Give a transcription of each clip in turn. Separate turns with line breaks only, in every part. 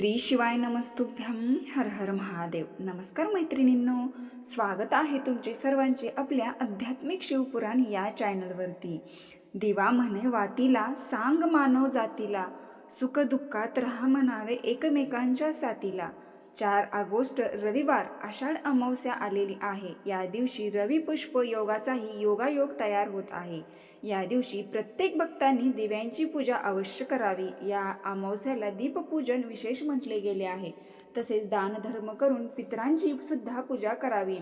श्री शिवाय नमस्तुभ्यम हर हर महादेव. नमस्कार मैत्रिणींनो. स्वागत आहे तुमचे सर्वांचे आपल्या आध्यात्मिक शिवपुराण या चॅनलवरती. दिवा म्हणे वातीला सांग मानव जातीला. सुखदुःखात राहा म्हणावे एकमेकांच्या साथीला. चार ऑगस्ट रविवार आषाढ अमावस्या आलेली आहे. या दिवशी रवी पुष्प योगाचाही योगायोग तयार होत आहे. या दिवशी प्रत्येक भक्तांनी दिव्यांची पूजा अवश्य करावी. या अमावस्याला दीपपूजन विशेष म्हटले गेले आहे. तसेच दानधर्म करून पितरांची सुद्धा पूजा करावी.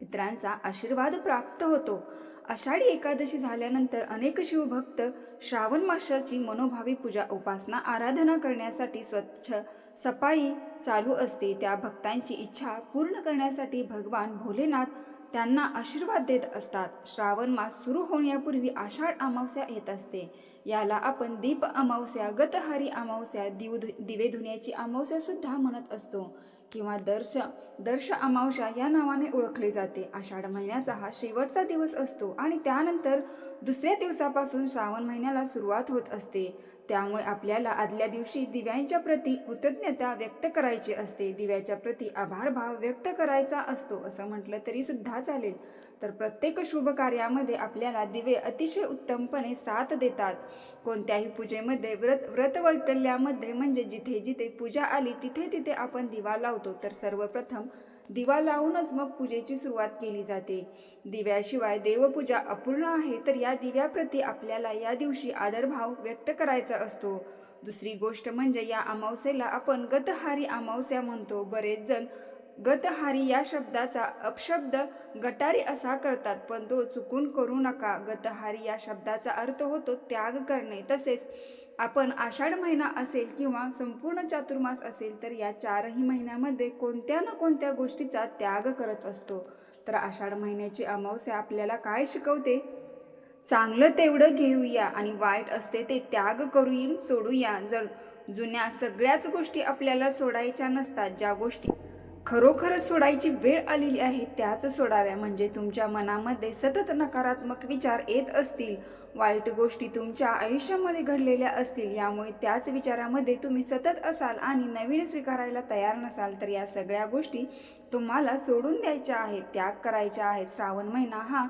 पितरांचा आशीर्वाद प्राप्त होतो. आषाढी एकादशी झाल्यानंतर अनेक शिवभक्त श्रावण माशाची मनोभावी पूजा उपासना आराधना करण्यासाठी स्वच्छ सफाई चालू असते त्या भक्तांची इच्छा पूर्ण करण्यासाठी भगवान भोलेनाथ त्यांना आशीर्वाद देत असतात. श्रावण मास सुरू होण्यापूर्वी आषाढ अमावस्या येत असते. याला आपण दीप अमावस्या गतहारी अमावस्या दिव दिवे धुण्याची अमावस्या सुद्धा म्हणत असतो. किंवा दर्श दर्श अमावशा या नावाने ओळखले जाते. आषाढ महिन्याचा हा शेवटचा दिवस असतो आणि त्यानंतर दुसऱ्या दिवसापासून श्रावण महिन्याला सुरुवात होत असते. त्यामुळे आपल्याला आदल्या दिवशी दिव्यांच्या प्रती कृतज्ञता व्यक्त करायची असते. दिव्याच्या प्रती आभारभाव व्यक्त करायचा असतो असं म्हटलं तरी सुद्धा चालेल. तर प्रत्येक शुभ कार्यामध्ये आपल्याला दिवे अतिशय उत्तमपणे साथ देतात. कोणत्याही पूजेमध्ये व्रत व्रतवैकल्यामध्ये म्हणजे जिथे जिथे पूजा आली तिथे तिथे आपण दिवा लावतो. तर सर्वप्रथम दिवा लावूनच मग पूजेची सुरुवात केली जाते. दिव्याशिवाय देवपूजा अपूर्ण आहे तर या दिव्याप्रती आपल्याला या दिवशी आदरभाव व्यक्त करायचा असतो. दुसरी गोष्ट म्हणजे या अमावस्येला आपण गतहारी अमावस्या म्हणतो. बरेच जण गतहारी या शब्दाचा अपशब्द गटारी असा करतात पण तो चुकून करू नका. गतहारी या शब्दाचा अर्थ होतो त्याग करणे. तसेच आपण आषाढ महिना असेल किंवा संपूर्ण चातुर्मास असेल तर या चारही महिन्यामध्ये कोणत्या ना कोणत्या गोष्टीचा त्याग करत असतो. तर आषाढ महिन्याची अमावस्या आपल्याला काय शिकवते? चांगलं तेवढं घेऊया आणि वाईट असते ते त्याग करून सोडूया. जर जुन्या सगळ्याच गोष्टी आपल्याला सोडायच्या नसतात ज्या गोष्टी खरोखरच सोडायची वेळ आलेली आहे त्याच सोडाव्या. म्हणजे तुमच्या मनामध्ये सतत नकारात्मक विचार येत असतील. वाईट गोष्टी तुमच्या आयुष्यामध्ये घडलेल्या असतील. यामुळे त्याच विचारामध्ये तुम्ही सतत असाल आणि नवीन स्वीकारायला तयार नसाल तर या सगळ्या गोष्टी तुम्हाला सोडून द्यायच्या आहेत त्याग करायच्या आहेत. श्रावण महिना हा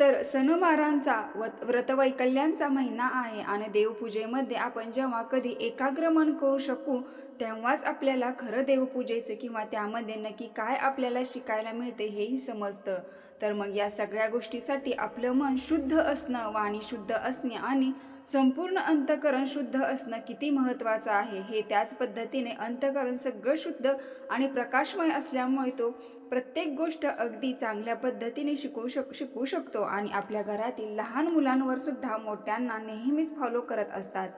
तर सणवारांचा व व्रतवैकल्यांचा महिना आहे आणि देवपूजेमध्ये आपण जेव्हा कधी एकाग्र मन करू शकू तेव्हाच आपल्याला खरं देवपूजेचं किंवा त्यामध्ये नक्की काय आपल्याला शिकायला मिळते हेही समजतं. तर मग या सगळ्या गोष्टीसाठी आपलं मन शुद्ध असणं वाणी शुद्ध असणे आणि संपूर्ण अंतकरण शुद्ध असणं किती महत्त्वाचं आहे हे त्याच पद्धतीने अंतकरण सगळं शुद्ध आणि प्रकाशमय असल्यामुळे तो प्रत्येक गोष्ट अगदी चांगल्या पद्धतीने शिकवू शक शिकवू शकतो आणि आपल्या घरातील लहान मुलांवर सुद्धा मोठ्यांना नेहमीच फॉलो करत असतात.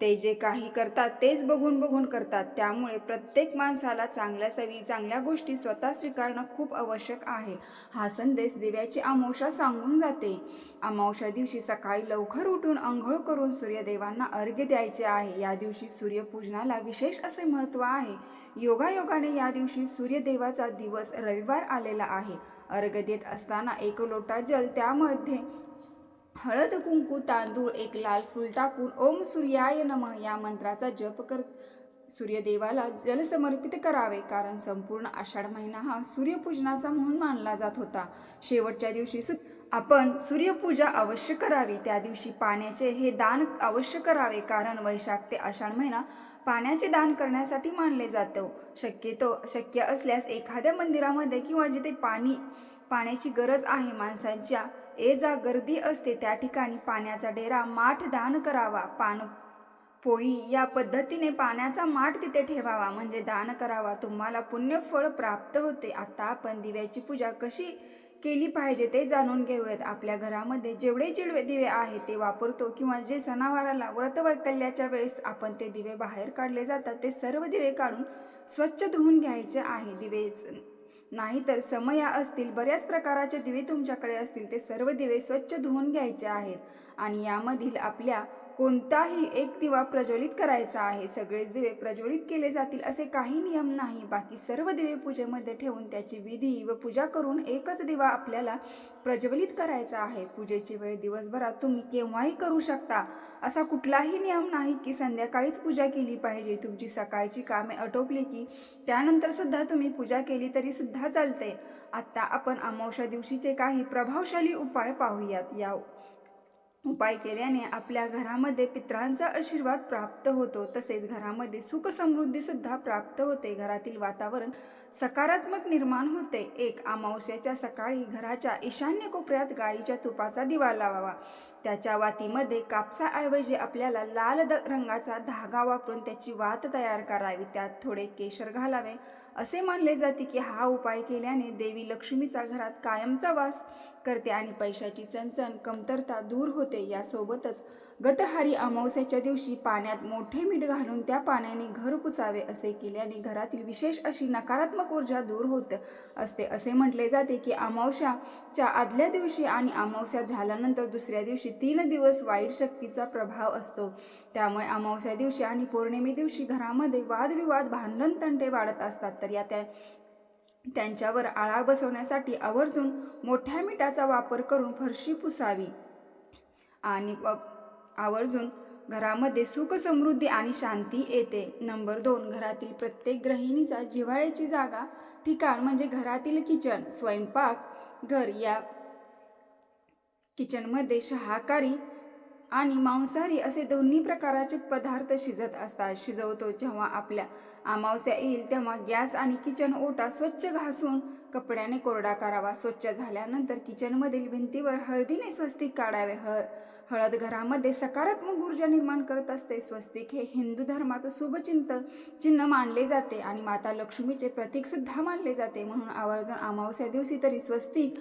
ते जे काही करतात तेच बघून बघून करतात. त्यामुळे प्रत्येक माणसाला चांगल्या सवी चांगल्या गोष्टी स्वतः स्वीकारणं खूप आवश्यक आहे. हा संदेश दिव्याची अमावशा सांगून जाते. अमावश्या दिवशी सकाळी लवकर उठून आंघोळ करून सूर्यदेवांना अर्घ्य द्यायचे आहे. या दिवशी सूर्यपूजनाला विशेष असे महत्त्व आहे. योगायोगाने या दिवशी सूर्यदेवाचा दिवस रविवार आलेला आहे. अर्घ्य देत असताना एक लोटा जल त्यामध्ये हळद कुंकू तांदूळ एक लाल फूल टाकून ओम सूर्याय नमः या मंत्राचा जप कर सूर्यदेवाला जल समर्पित करावे. कारण संपूर्ण आषाढ महिना हा सूर्यपूजनाचा म्हणून मानला जात होता. शेवटच्या दिवशी सु आपण सूर्यपूजा अवश्य करावी. त्या दिवशी पाण्याचे हे दान अवश्य करावे. कारण वैशाख ते आषाढ महिना पाण्याचे दान करण्यासाठी मानले जातं. शक्यतो शक्य असल्यास एखाद्या मंदिरामध्ये किंवा जिथे पाणी पाण्याची गरज आहे माणसांच्या ए जा गर्दी असते त्या ठिकाणी पाण्याचा डेरा माठ दान करावा पान पोई या पद्धतीने पाण्याचा माठ तिथे ठेवावा म्हणजे दान करावा. तुम्हाला पुण्यफळ प्राप्त होते. आता आपण दिव्याची पूजा कशी केली पाहिजे ते जाणून घेऊयात. आपल्या घरामध्ये जेवढे जेवढे दिवे आहेत ते वापरतो किंवा जे सणावाराला व्रतवैकल्याच्या वेळेस आपण ते दिवे बाहेर काढले जातात ते सर्व दिवे काढून स्वच्छ धुवून घ्यायचे आहे. दिवेच नाहीतर समया असतील बऱ्याच प्रकाराचे दिवे तुमच्याकडे असतील ते सर्व दिवे स्वच्छ धुवून घ्यायचे आहेत. आणि यामधील आपल्या कोणताही एक दिवा प्रज्वलित करायचा आहे. सगळेच दिवे प्रज्वलित केले जातील असे काही नियम नाही. बाकी सर्व दिवे पूजेमध्ये ठेवून त्याची विधी व पूजा करून एकच दिवा आपल्याला प्रज्वलित करायचा आहे. पूजेची वेळ दिवसभरात तुम्ही केव्हाही करू शकता. असा कुठलाही नियम नाही की संध्याकाळीच पूजा केली पाहिजे. तुमची सकाळची कामे आटोपली की त्यानंतर सुद्धा तुम्ही पूजा केली तरी सुद्धा चालते. आत्ता आपण अमावस्या दिवशीचे काही प्रभावशाली उपाय पाहूयात. या उपाय केल्याने आपल्या घरामध्ये पित्रांचा आशीर्वाद प्राप्त होतो. तसेच घरामध्ये सुख प्राप्त होते. घरातील वातावरण सकारात्मक निर्माण होते. एक अमावस्याच्या सकाळी घराच्या ईशान्य कोपऱ्यात गाईच्या तुपाचा दिवा लावावा. त्याच्या वातीमध्ये कापसाऐवजी आपल्याला लाल द रंगाचा धागा वापरून त्याची वात तयार करावी. त्यात थोडे केशर घालावे. असे मानले जाते की हा उपाय केल्याने देवी लक्ष्मीचा घरात कायमचा वास करते आणि पैशाची चणचण कमतरता दूर होते. यासोबतच गतहारी अमावस्याच्या दिवशी पाण्यात मोठे मीठ घालून त्या पाण्याने घर पुसावे असे केल्याने घरातील विशेष अशी नकारात्मक ऊर्जा दूर होत असते. असे म्हटले जाते की अमावस्याच्या आदल्या दिवशी आणि अमावस्या झाल्यानंतर दुसऱ्या दिवशी तीन दिवस वाईट शक्तीचा प्रभाव असतो. त्यामुळे अमावस्या दिवशी आणि पौर्णिमे दिवशी घरामध्ये वादविवाद भांडण तंटे वाढत असतात. तर या त्या त्यांच्यावर आळा बसवण्यासाठी आवर्जून मोठ्या मिठाचा वापर करून फरशी पुसावी आणि आवर्जून घरामध्ये सुख समृद्धी आणि शांती येते. नंबर दोन घरातील प्रत्येक गृहिणीचा जिव्हाळ्याची जागा ठिकाण म्हणजे घरातील किचन स्वयंपाक घर या किचनमध्ये शाकाहारी आणि मांसाहारी असे दोन्ही प्रकारचे पदार्थ शिजत असतात. शिजवतो जेव्हा आपल्या अमावस्या येईल तेव्हा गॅस आणि किचन ओटा स्वच्छ घासून कपड्याने कोरडा करावा. स्वच्छ झाल्यानंतर किचनमधील भिंतीवर हळदीने स्वस्तिक काढावे. हळ हळद घरामध्ये सकारात्मक ऊर्जा निर्माण करत असते. स्वस्तिक हे हिंदू धर्मात शुभचिंत चिन्ह मानले जाते आणि माता लक्ष्मीचे प्रतीक सुद्धा मानले जाते. म्हणून आवर्जून अमावस्या दिवशी तरी स्वस्तिक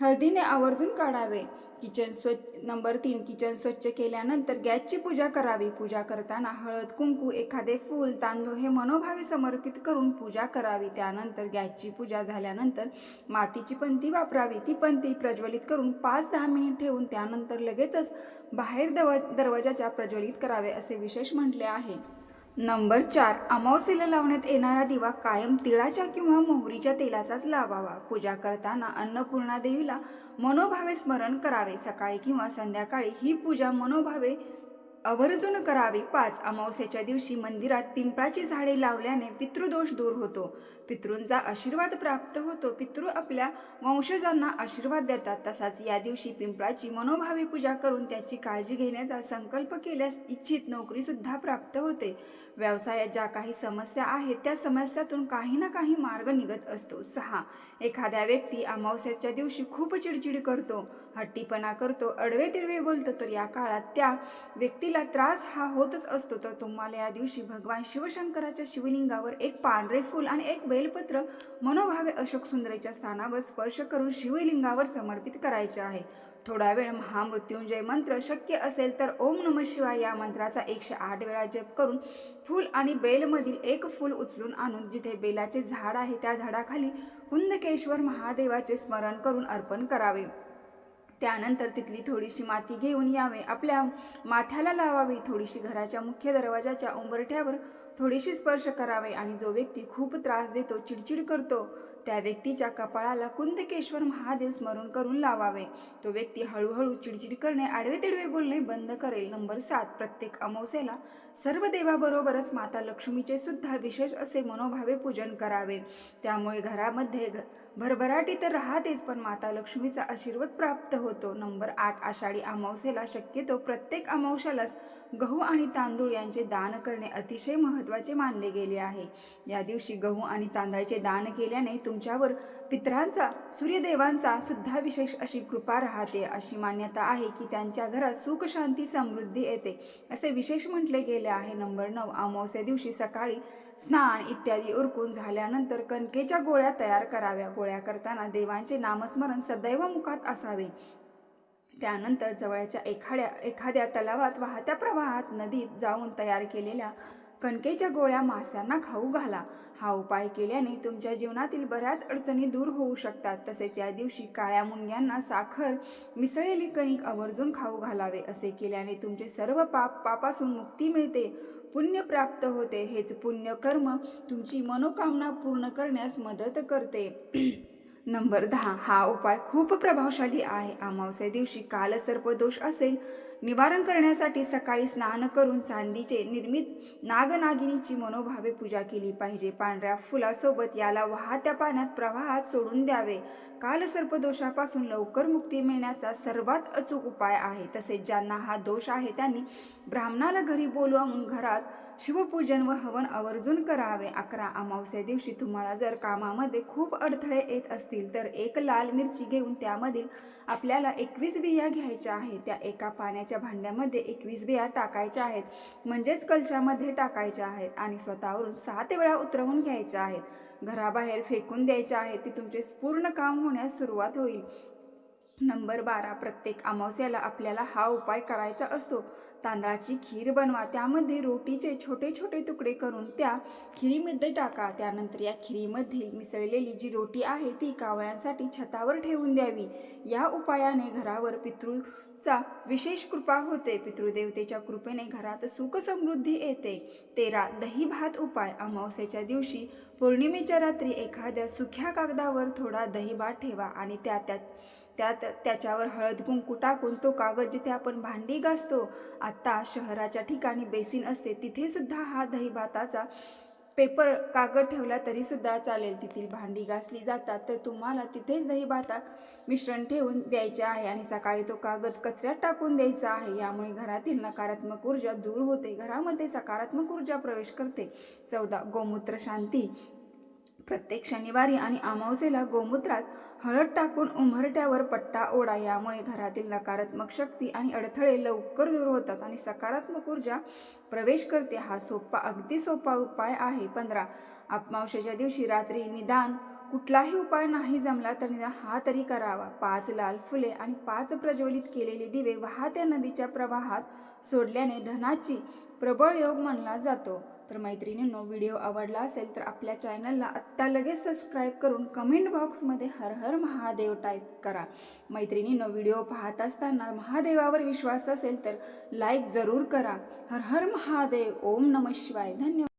हळदीने आवर्जून काढावे. किचन स्वच्छ नंबर तीन किचन स्वच्छ केल्यानंतर गॅसची पूजा करावी. पूजा करताना हळद कुंकू एखादे फूल तांदूळ हे मनोभावे समर्पित करून पूजा करावी. त्यानंतर गॅसची पूजा झाल्यानंतर मातीची पंती वापरावी. ती पंती प्रज्वलित करून पाच दहा मिनिट ठेवून त्यानंतर लगेचच बाहेर दव दरवाजाच्या प्रज्वलित करावे असे विशेष म्हटले आहे. नंबर चार अमावस्येला लावण्यात येणारा दिवा कायम तिळाच्या किंवा मोहरीच्या तेलाचाच लावावा. पूजा करताना अन्नपूर्णा देवीला मनोभावे स्मरण करावे. सकाळी किंवा संध्याकाळी ही पूजा मनोभावे आवर्जून करावी. पाच अमावस्याच्या दिवशी मंदिरात पिंपळाची झाडे लावल्याने पितृदोष दूर होतो. पितृंचा आशीर्वाद प्राप्त होतो. पितृ आपल्या वंशजांना आशीर्वाद देतात. तसाच या दिवशी पिंपळाची मनोभावी पूजा करून त्याची काळजी घेण्याचा संकल्प केल्यास इच्छित नोकरीसुद्धा प्राप्त होते. व्यवसायात ज्या काही समस्या आहेत त्या समस्यातून काही ना काही मार्ग निघत असतो. सहा एखाद्या व्यक्ती अमावस्याच्या दिवशी खूप चिडचिड करतो. हट्टीपणा करतो. अडवे तिडवे बोलतो. तर या काळात त्या व्यक्तीला त्रास हा होतच असतो. तर तुम्हाला या दिवशी भगवान शिवशंकराच्या शिवलिंगावर एक पांढरे फूल आणि एक बेलपत्र मनोभावे अशोक सुंदरेच्या स्थानावर स्पर्श करून शिवलिंगावर समर्पित करायचे आहे. थोडा वेळ महामृत्युंजय मंत्र शक्य असेल तर ओम नम शिवाय या मंत्राचा एकशे आठ वेळा जप करून फूल आणि बेलमधील एक फूल उचलून आणून जिथे बेलाचे झाड आहे त्या झाडाखाली कुंदकेश्वर महादेवाचे स्मरण करून अर्पण करावे. त्यानंतर तिथली थोडीशी माती घेऊन यावे. आपल्या माथ्याला लावावी. थोडीशी घराच्या मुख्य दरवाजाच्या उंबरठ्यावर थोडीशी स्पर्श करावे आणि जो व्यक्ती खूप त्रास देतो चिडचिड करतो त्या व्यक्तीच्या कपाळाला कुंदकेश्वर महादेव स्मरण करून लावावे. तो व्यक्ती हळूहळू चिडचिड करणे आडवे तिडवे बोलणे बंद करेल. नंबर सात प्रत्येक अमावस्येला सर्व देवाबरोबरच माता लक्ष्मीचे सुद्धा विशेष असे मनोभावे पूजन करावे. त्यामुळे घरामध्ये घ भरभराटी तर राहतेच पण माता लक्ष्मीचा आशीर्वाद प्राप्त होतो. नंबर आठ आषाढी अमावस्येला शक्यतो प्रत्येक अमावस्यालाच गहू आणि तांदूळ यांचे दान करणे अतिशय महत्त्वाचे मानले गेले आहे. या दिवशी गहू आणि तांदळाचे दान केल्याने तुमच्यावर पितरांचा सूर्यदेवांचा सुद्धा विशेष अशी कृपा राहते. अशी मान्यता आहे की त्यांच्या घरात सुख शांती समृद्धी येते असे विशेष म्हटले गेले आहे. नंबर नऊ अमावस्या दिवशी सकाळी स्नान इत्यादी उरकून झाल्यानंतर कणकेच्या गोळ्या तयार कराव्या. गोळ्या करताना देवांचे नामस्मरण सदैव मुखात असावे. त्यानंतर जवळच्या एखाद्या एखाद्या तलावात वाहत्या प्रवाहात नदीत जाऊन तयार केलेल्या कणकेच्या गोळ्या माशांना खाऊ घाला. हा उपाय केल्याने तुमच्या जीवनातील बऱ्याच अडचणी दूर होऊ शकतात. तसेच या दिवशी काळ्या मुंग्यांना साखर मिसळलेली कणिक आवर्जून खाऊ घालावे. असे केल्याने तुमचे सर्व पाप पापासून मुक्ती मिळते. पुण्य प्राप्त होते. हेच पुण्य कर्म तुमची मनोकामना पूर्ण करण्यास मदत करते. नंबर दहा. हा उपाय खूप प्रभावशाली आहे. अमावस्या दिवशी कालसर्प दोष असेल निवारण करण्यासाठी सकाळी स्नान करून चांदीचे निर्मित नागनागिनीची मनोभावे पूजा केली पाहिजे. पांढऱ्या फुलासोबत याला वाहत्या पाण्यात प्रवाहात सोडून द्यावे. कालसर्पदोषापासून लवकर मुक्ती मिळण्याचा सर्वात अचूक उपाय आहे. तसेच ज्यांना हा दोष आहे त्यांनी ब्राह्मणाला घरी बोलवून घरात शिवपूजन व हवन आवर्जून करावे. अकरा अमावस्या दिवशी तुम्हाला जर कामामध्ये खूप अडथळे येत असतील तर एक लाल मिरची घेऊन त्यामधील आपल्याला एकवीस बिया घ्यायच्या आहेत. त्या एका पाण्याच्या भांड्यामध्ये एकवीस बिया टाकायच्या आहेत. म्हणजेच कलशामध्ये टाकायच्या आहेत आणि स्वतःवरून सात वेळा उतरवून घ्यायच्या आहेत. घराबाहेर फेकून द्यायच्या आहेत. ती तुमचे पूर्ण काम होण्यास सुरुवात होईल. नंबर बारा. प्रत्येक अमावस्याला आपल्याला हा उपाय करायचा असतो. तांदळाची खीर बनवा त्यामध्ये रोटीचे छोटे छोटे तुकडे करून त्या खिरीमध्ये टाका. त्यानंतर या खिरीमधील मिसळलेली जी रोटी आहे ती कावळ्यांसाठी छतावर ठेवून द्यावी. या उपायाने घरावर पितृचा विशेष कृपा होते. पितृदेवतेच्या कृपेने घरात सुख समृद्धी येते. तेरा दही भात उपाय. अमावस्येच्या दिवशी पौर्णिमेच्या रात्री एखाद्या सुख्या कागदावर थोडा दही भात ठेवा आणि त्या त्यात त्यात त्याच्यावर हळद कुंकू टाकून तो कागद जिथे आपण भांडी घासतो आत्ता शहराच्या ठिकाणी बेसिन असते तिथेसुद्धा हा दहीभाताचा पेपर कागद ठेवला तरीसुद्धा चालेल. तिथील भांडी घासली जातात तर तुम्हाला तिथेच दहीभाता मिश्रण ठेवून द्यायचे आहे आणि सकाळी तो कागद कचऱ्यात टाकून द्यायचा आहे. यामुळे घरातील नकारात्मक ऊर्जा दूर होते घरामध्ये सकारात्मक ऊर्जा प्रवेश करते. चौदा गोमूत्र शांती. प्रत्येक शनिवारी आणि अमावस्येला गोमूत्रात हळद टाकून उंबरट्यावर पट्टा ओढा यामुळे घरातील नकारात्मक शक्ती आणि अडथळे लवकर दूर होतात आणि सकारात्मक ऊर्जा प्रवेश करते. हा सोपा अगदी सोपा उपाय आहे. पंधरा अपमावशेच्या दिवशी रात्री निदान कुठलाही उपाय नाही जमला तर निदान हा तरी करावा. पाच लाल फुले आणि पाच प्रज्वलित केलेले दिवे वाहत्या नदीच्या प्रवाहात सोडल्याने धनाची प्रबळ योग मानला जातो. तर मैत्रिणींनो व्हिडिओ आवडला असेल तर आपल्या चॅनलला आत्ता लगेच सबस्क्राईब करून कमेंट बॉक्समध्ये हर हर महादेव टाईप करा. मैत्रिणींनो व्हिडिओ पाहत असताना महादेवावर विश्वास असेल तर लाईक जरूर करा. हर हर महादेव ओम नम शिवाय. धन्यवाद.